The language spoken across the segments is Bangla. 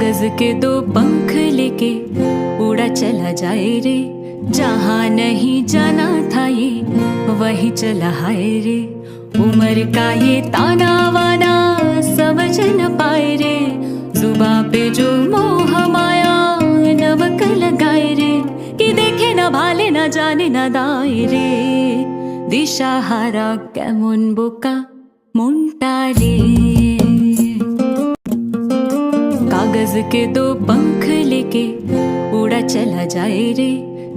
कागज के दो पंख लेके उड़ा चला जाए रे। जहाँ नहीं जाना था ये वही चला है रे। उम्र का ये ताना वाना समझ न पाए रे। जुबा पे जो मोह माया नमक लगाए रे। कि देखे ना भाले ना जाने ना न दायरे दिशाहारा कुनबुका मुण्टाले के दो पंख लेके उड़ा चला जाए रे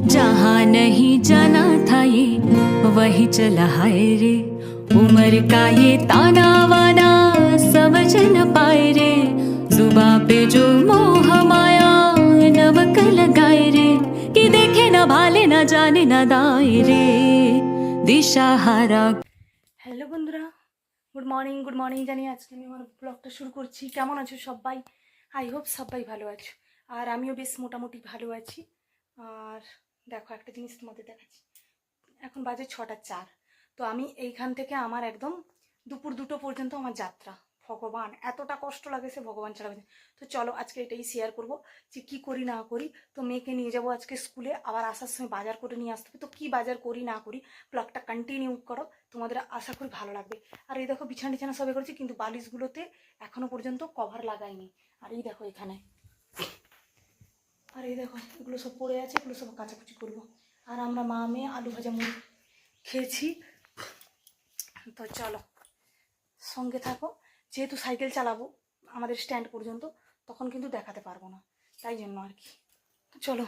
जहाँ नहीं जाना था ये वही चला हाय रे उम्र का ये ताना वाना समझ न पाए रे जुबा पे जो मोह माया नमक लगाए रे कि देखे ना भाले ना जाने ना दाए रे दिशा हारा হ্যালো বন্ধুরা গুড মর্নিং গুড মর্নিং জানি আজকে আমি আমার ব্লগটা শুরু করছি কেমন আছো সবাই আই হোপ সবাই ভালো আছো। আর আমিও বেশ মোটামুটি ভালো আছি। আর দেখো, একটা জিনিস তোমাদের দেখাচ্ছি। এখন বাজে ছটা চার। তো আমি এইখান থেকে আমার একদম দুপুর দুটো পর্যন্ত আমার যাত্রা। ভগবান, এতটা কষ্ট লাগে সে ভগবান ছাড়া। তো চলো আজকে এটাই শেয়ার করব যে কি করি না করি। তো মেয়েকে নিয়ে যাব আজকে স্কুলে আবার আসার সময় বাজার করে নিয়ে আসতে হবে। তো কি বাজার করি না করি ব্লগটা কন্টিনিউ করো, তোমাদের আশা করি ভালো লাগবে। আর এই দেখো বিছানা টিছানা সবে করেছি, কিন্তু বালিশগুলোতে এখনও পর্যন্ত কভার লাগাইনি। আর এই দেখো এখানে। আর এই দেখো, এগুলো সব পড়ে আছে, এগুলো সব কাচাকুচি করব। আর আমরা মা, মেয়ে, আলু ভাজা, মুড়ি খেয়েছি। তো চলো, সঙ্গে থাকো। যেহেতু সাইকেল চালাবো আমাদের স্ট্যান্ড পর্যন্ত, তখন কিন্তু দেখাতে পারব না। তাই জন্য আর কি। চলো,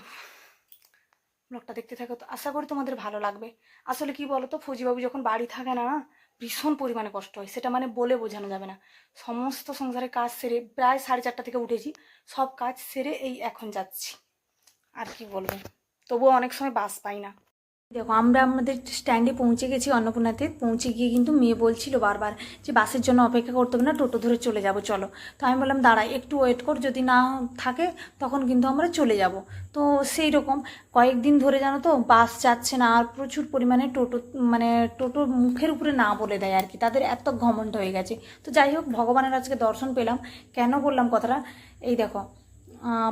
ব্লগটা দেখতে থাকো তো। আশা করি তোমাদের ভালো লাগবে। আসলে কি বলো তো ফৌজিবাবু যখন বাড়ি থাকে না, ভীষণ পরিমাণে কষ্ট হয়। সেটা মানে বলে বোঝানো যাবে না। সমস্ত সংসারের কাজ সেরে প্রায় সাড়ে চারটা থেকে উঠেছি। সব কাজ সেরে এই এখন যাচ্ছি। আর কি বলব? তবুও অনেক সময় বাস পাই না। দেখো, আমরা আমাদের স্ট্যান্ডে পৌঁছে গেছি অন্নপূর্ণাতে। পৌঁছে গিয়ে কিন্তু মেয়ে বলছিল বারবার যে বাসের জন্য অপেক্ষা করতে হবে না, টোটো ধরে চলে যাব, চলো। তো আমি বললাম দাঁড়াই একটু ওয়েট কর, যদি না থাকে তখন কিন্তু আমরা চলে যাব। তো সেই রকম কয়েকদিন ধরে জানো তো, বাস যাচ্ছে না আর প্রচুর পরিমাণে টোটো মানে টোটো মুখের উপরে না বলে দেয় আর কি। তাদের এত ঘমণ্ড হয়ে গেছে। তো যাই হোক, ভগবানের আজকে দর্শন পেলাম। কেন বললাম কথাটা? এই দেখো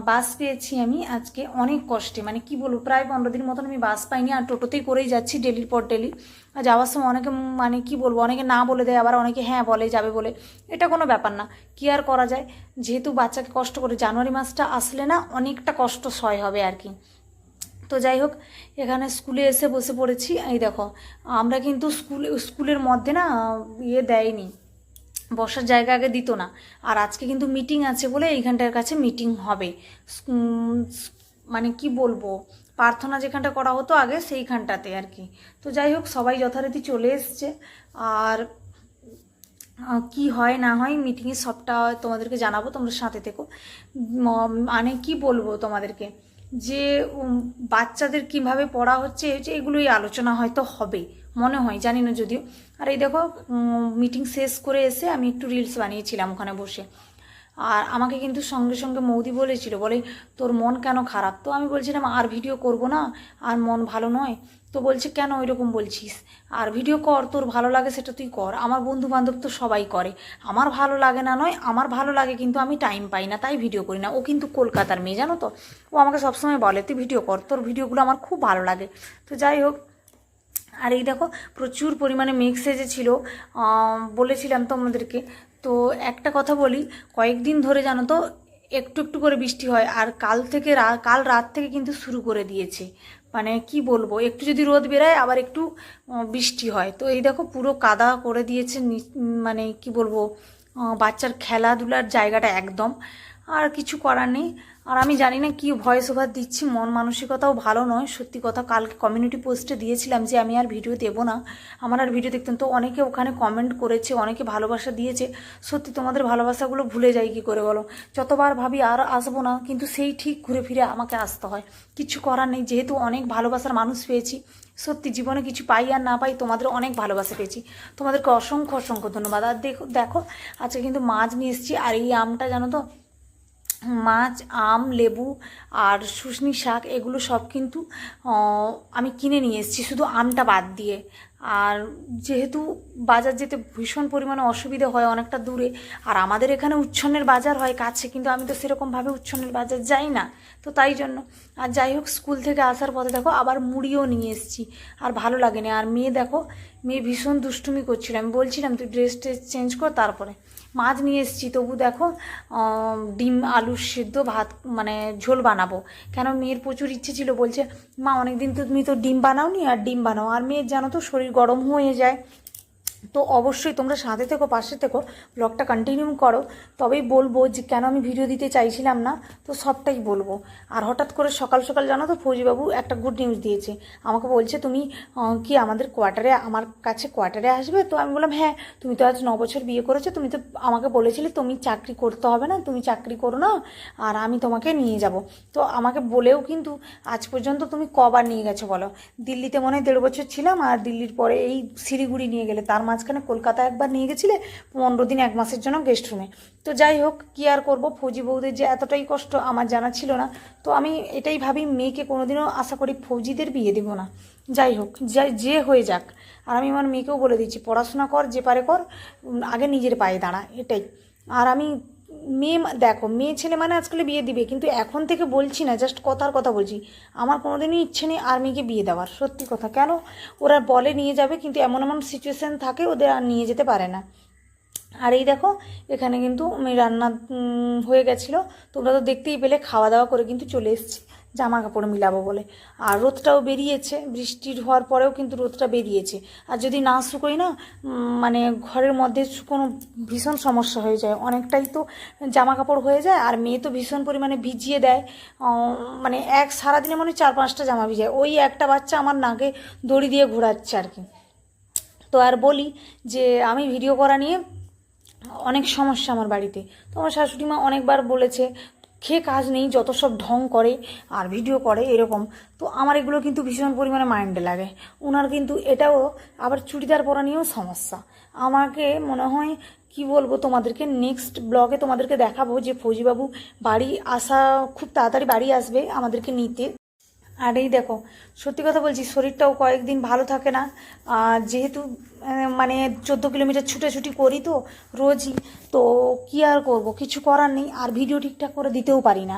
বাস পেয়েছি আমি আজকে অনেক কষ্টে। মানে কি বলব, প্রায় পনেরো দিন মতন আমি বাস পাইনি আর টোটোতেই করেই যাচ্ছি ডেলির পর ডেলি। আর যাওয়ার সময় অনেকে মানে কি বলব, অনেকে না বলে দেয়, আবার অনেকে হ্যাঁ বলে, যাবে বলে। এটা কোনো ব্যাপার না। কি আর করা যায়? যেহেতু বাচ্চাকে কষ্ট করে জানুয়ারি মাসটা আসলে না অনেকটা কষ্ট সয় হবে আর কি। তো যাই হোক, এখানে স্কুলে এসে বসে পড়েছি। এই দেখো, আমরা কিন্তু স্কুলে, স্কুলের মধ্যে না ইয়ে দেয়নি। বসার জায়গা আগে দিত না। আর আজকে কিন্তু মিটিং আছে বলে এইখানটার কাছে মিটিং হবে। মানে কি বলব? প্রার্থনা যেখানটা করা হতো আগে সেইখানটাতে আর কি। তো যাই হোক, সবাই যথারীতি চলে এসছে। আর কি হয় না হয় মিটিংয়ে সবটা তোমাদেরকে জানাব, তোমরা সাথে থেকো। মানে কি বলব তোমাদেরকে? যে বাচ্চাদের কীভাবে পড়া হচ্ছে এগুলোই আলোচনা হয়তো হবে। মনে হয়, জানি না যদিও। আর এই দেখো মিটিং শেষ করে এসে আমি একটু রিলস বানিয়েছিলাম ওখানে বসে। আর আমাকে কিন্তু সঙ্গে সঙ্গে মৌদি বলেছিল, বলে, তোর মন কেন খারাপ? তো আমি বলছিলাম, আর ভিডিও করব না, আর মন ভালো নয়। তো বলছে, কেন ওইরকম বলছিস? আর ভিডিও কর, তোর ভালো লাগে সেটা তুই কর। আমার বন্ধু বান্ধব তো সবাই করে। আমার ভালো লাগে না নয়, আমার ভালো লাগে কিন্তু আমি টাইম পাই না, তাই ভিডিও করি না। ও কিন্তু কলকাতার মেয়ে, জানো তো? ও আমাকে সবসময় বলে, তুই ভিডিও কর, তোর ভিডিওগুলো আমার খুব ভালো লাগে। তো যাই হোক আর এই দেখো প্রচুর পরিমাণে সেজেছিল আম, বলেছিলাম তোমাদেরকে। তো একটা কথা বলি কয়েকদিন ধরে জানো তো একটু একটু করে বৃষ্টি হয় আর কাল থেকে কাল রাত থেকে কিন্তু শুরু করে দিয়েছে। মানে কি বলব একটু যদি রোদ বেরায় আবার একটু বৃষ্টি হয়। তো এই দেখো পুরো কাদা করে দিয়েছে মানে কি বলব বাচ্চার খেলাধুলার জায়গাটা একদম। আর কিছু করার নেই। আর আমি জানি না কি ভয়েস ওভার দিচ্ছি, মন মানসিকতাও ভালো নয়। সত্যি কথা, কালকে কমিউনিটি পোস্টে দিয়েছিলাম যে আমি আর ভিডিও দেবো না। আমার আর ভিডিও দেখতেন তো অনেকে ওখানে কমেন্ট করেছে, অনেকে ভালোবাসা দিয়েছে। সত্যি তোমাদের ভালোবাসাগুলো ভুলে যাই কি করে বলো? যতবার ভাবি আর আসব না, কিন্তু সেই ঠিক ঘুরে ফিরে আমাকে আসতে হয়। কিছু করার নেই, যেহেতু অনেক ভালোবাসার মানুষ পেয়েছি। সত্যি জীবনে কিছু পাই আর না পাই, তোমাদের অনেক ভালোবাসা পেয়েছি। তোমাদেরকে অসংখ্য অসংখ্য ধন্যবাদ। আর দেখো দেখো, আজকে কিন্তু মাছ নিয়ে এসেছি, আর এই আমটা জানো তো মাছ, আম, লেবু আর শুশনি শাক এগুলো সব কিন্তু আমি কিনে নিয়ে এসেছি, শুধু আমটা বাদ দিয়ে। আর যেহেতু বাজার যেতে ভীষণ পরিমাণে অসুবিধা হয় অনেকটা দূরে, আর আমাদের এখানে উচ্ছন্নের বাজার হয় কাছে, কিন্তু আমি তো সেরকমভাবে উচ্ছন্নের বাজার যাই না, তো তাই জন্য। আর যাই হোক, স্কুল থেকে আসার পথে দেখো, আবার মুড়িও নিয়ে এসেছি, আর ভালো লাগেনি। আর মেয়ে দেখো, মেয়ে ভীষণ দুষ্টুমি করছিল। আমি বলছিলাম, তুই ড্রেস ট্রেস চেঞ্জ কর তারপরে। মাছ নিয়ে এসেছি, তবু দেখো ডিম, আলু সিদ্ধ, ভাত মানে ঝোল বানাবো। কেন মেয়ের প্রচুর ইচ্ছে ছিল, বলছে, মা, অনেকদিন তো তুমি তো ডিম বানাওনি, আর ডিম বানাও। আর মেয়ের জানো তো, শরীর গরম হয়ে যায়। তো অবশ্যই তোমরা সাথে থেকো, পাশে থেকো ব্লগটা কন্টিনিউ করো। তবেই বলব যে, কেন আমি ভিডিও দিতে চাইছিলাম না? তো সবটাই বলব। আর হঠাৎ করে সকাল সকাল জানো তো, ফৌজিবাবু একটা গুড নিউজ দিয়েছে। আমাকে বলছে, তুমি কি আমাদের কোয়ার্টারে আমার কাছে কোয়ার্টারে আসবে? তো আমি বললাম হ্যাঁ তুমি তো আজ ন বছর বিয়ে করেছ, তুমি তো আমাকে বলেছিলে তুমি চাকরি করতে হবে না, তুমি চাকরি করো না, আর আমি তোমাকে নিয়ে যাব। তো আমাকে বলেও কিন্তু আজ পর্যন্ত তুমি কবার নিয়ে গেছো বলো। দিল্লিতে মনে হয় দেড় বছর ছিলাম, আর দিল্লির পরে এই শিলিগুড়ি নিয়ে গেলে, তার মাঝখানে কলকাতা একবার নিয়ে গেছিলে, পনেরো দিন, এক মাসের জন্য গেস্ট রুমে তো যাই হোক, কী আর করব? ফৌজি বৌদের যে এতটাই কষ্ট, আমার জানা ছিল না। তো আমি এটাই ভাবি, মেয়েকে কোনোদিনও আশা করি ফৌজিদের বিয়ে দেব না। যাই হোক, যাই, যে হয়ে যাক। আর আমি আমার মেয়েকেও বলে দিচ্ছি, পড়াশোনা কর, যে পারে কর আগে নিজের পায়ে দাঁড়া, এটাই। আর আমি মেয়ে দেখো, মেয়ে ছেলে মানে আজকাল বিয়ে দিবে, কিন্তু এখন থেকে বলছি না জাস্ট কথার কথা বলছি। আমার কোনোদিনই ইচ্ছে নেই আর্মিকে বিয়ে দেওয়ার, সত্যি কথা। কেন? ওরা বলে নিয়ে যাবে, কিন্তু এমন এমন সিচুয়েশান থাকে, ওদের আর নিয়ে যেতে পারে না। আর এই দেখো, এখানে কিন্তু আমি রান্না হয়ে গেছিল। তোমরা তো দেখতেই পেলে, খাওয়া দাওয়া করে কিন্তু চলে এসেছি। জামা কাপড় মিলাবো বলে। আর রোদটাও বেরিয়েছে, বৃষ্টির হওয়ার পরেও কিন্তু রোদটা বেরিয়েছে। আর যদি না শুকোই না মানে ঘরের মধ্যে শুকোনো ভীষণ সমস্যা হয়ে যায়। অনেকটাই তো জামা কাপড় হয়ে যায়, আর মেয়ে তো ভীষণ পরিমাণে ভিজিয়ে দেয়। মানে এক সারাদিনে মনে চার পাঁচটা জামা ভিজায়। ওই একটা বাচ্চা আমার নাকে দড়ি দিয়ে ঘোরাচ্ছে আর কি। তো আর বলি যে, আমি ভিডিও করা নিয়ে অনেক সমস্যা আমার বাড়িতে। তো আমার শাশুড়ি মা অনেকবার বলেছে খেয়ে কাজ নেই, যত সব ঢং করে আর ভিডিও করে এরকম। তো আমার এগুলো কিন্তু ভীষণ পরিমাণে মাইন্ডে লাগে। ওনার কিন্তু এটাও আবার চুড়িদার পরা নিয়েও সমস্যা। আমাকে মনে হয়, কি বলব তোমাদেরকে নেক্সট ব্লগে তোমাদেরকে দেখাবো যে ফৌজিবাবু বাড়ি আসা, খুব তাড়াতাড়ি বাড়ি আসবে আমাদেরকে নিতে। আর এই দেখো, সত্যি কথা বলছি, শরীরটাও কয়েকদিন ভালো থাকে না। যেহেতু মানে চোদ্দ কিলোমিটার ছুটাছুটি করি তো, রোজই, তো কি আর করব? কিছু করার নেই, আর ভিডিও ঠিকঠাক করে দিতেও পারি না।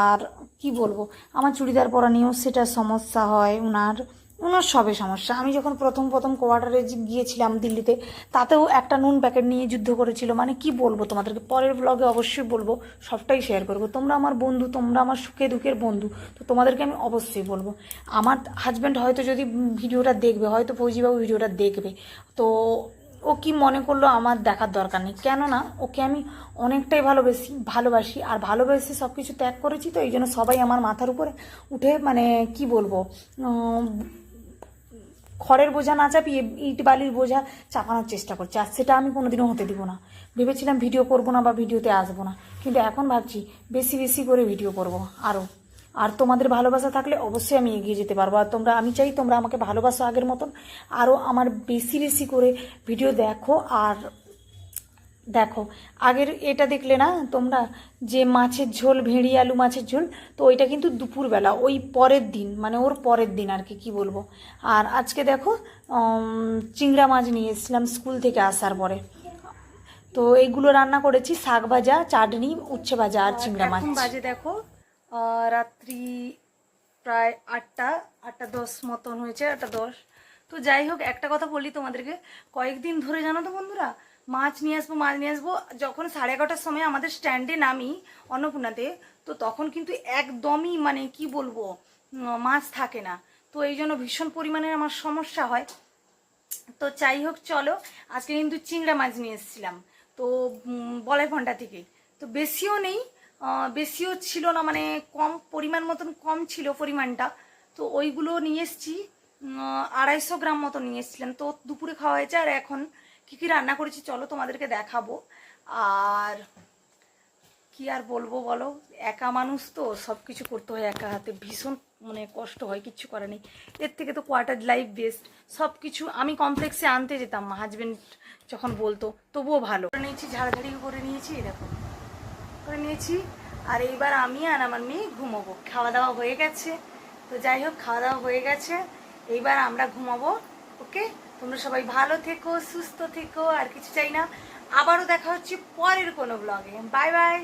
আর কি বলব, আমার চুড়িদার পরা নিয়েও সেটা সমস্যা হয় ওনার ওনার সবে সমস্যা। আমি যখন প্রথম প্রথম কোয়ার্টারে গিয়েছিলাম দিল্লিতে, তাতেও একটা নুন প্যাকেট নিয়ে যুদ্ধ করেছিল। মানে কি বলব তোমাদেরকে? পরের ব্লগে অবশ্যই বলব, সবটাই শেয়ার করব। তোমরা আমার বন্ধু, তোমরা আমার সুখে দুঃখের বন্ধু, তো তোমাদেরকে আমি অবশ্যই বলব। আমার হাজব্যান্ড হয়তো যদি ভিডিওটা দেখবে, হয়তো ফৌজিবাবু ভিডিওটা দেখবে, তো ও কি মনে করল আমার দেখার দরকার নেই। কেননা, ওকে আমি অনেকটাই ভালোবেসি, ভালোবাসি, আর ভালোবেসে সব কিছু ত্যাগ করেছি তো, এই জন্য সবাই আমার মাথার উপরে উঠে মানে কি বলব খড়ের বোঝা না চাপিয়ে ইট বালির বোঝা চাপানোর চেষ্টা করছে, আর সেটা আমি কোনোদিনও হতে দিব না। ভেবেছিলাম ভিডিও করব না বা ভিডিওতে আসব না, কিন্তু এখন ভাবছি বেশি বেশি করে ভিডিও করব আরও আর তোমাদের ভালোবাসা থাকলে অবশ্যই আমি এগিয়ে যেতে পারব, আর তোমরা, আমি চাই তোমরা আমাকে ভালোবাসো আগের মতন আরও আমার বেশি বেশি করে ভিডিও দেখো, আর দেখো আগের এটা দেখলে না তোমরা যে মাছের ঝোল ভেড়ি আলু মাছের ঝোল তো ওইটা কিন্তু দুপুরবেলা ওই পরের দিন মানে ওর পরের দিন আর কি কী বলব? আর আজকে দেখো চিংড়া মাছ নিয়ে এসেছিলাম স্কুল থেকে আসার পরে। তো এইগুলো রান্না করেছি শাক ভাজা চাটনি উচ্ছে ভাজা আর চিংড়া মাছ। বাজে দেখো রাত্রি প্রায় আটটা আটটা দশ মতন হয়েছে আটটা দশ। তো যাই হোক একটা কথা বলি তোমাদেরকে কয়েকদিন ধরে জানো তো বন্ধুরা মাছ নিয়ে আসব, মাছ নিয়ে আসব। যখন সাড়ে এগারোটার সময় আমাদের স্ট্যান্ডে নামি অন্নপূর্ণাতে, তো তখন কিন্তু একদমই মানে কি বলব মাছ থাকে না। তো এই জন্য ভীষণ পরিমাণে আমার সমস্যা হয়। তো যাই হোক, চলো, আজকে কিন্তু চিংড়া মাছ নিয়ে এসেছিলাম। তো বলাই ফন্টা থেকে। তো বেশিও নেই বেশিও ছিল না মানে কম পরিমাণ মতন কম ছিল পরিমাণটা। তো ওইগুলো নিয়ে এসেছি আড়াইশো গ্রাম মতো নিয়ে এসেছিলাম। তো দুপুরে খাওয়া হয়েছে, আর এখন কী কী রান্না করেছি চলো তোমাদেরকে দেখাবো। আর কি আর বলব বলো? একা মানুষ তো সব কিছু করতে হয় একা হাতে। ভীষণ মানে কষ্ট হয়, কিচ্ছু করে নেই। এর থেকে তো কোয়ার্টার লাইফ বেস্ট সব কিছু আমি কমপ্লেক্সে আনতে যেতাম হাজবেন্ড যখন বলতো, তবুও ভালো। করে নিয়েছি, ঝাড়াঝাড়ি করে নিয়েছি এরকম করে নিয়েছি, আর এইবার আমি আর আমার মেয়ে ঘুমোবো। খাওয়া দাওয়া হয়ে গেছে। তো যাই হোক খাওয়া দাওয়া হয়ে গেছে। এইবার আমরা ঘুমাবো, ওকে? তোমরা সবাই ভালো থেকো, সুস্থ থেকো, আর কিছু চাই না। আবারও দেখা হচ্ছে পরের কোনো ব্লগে বাই বাই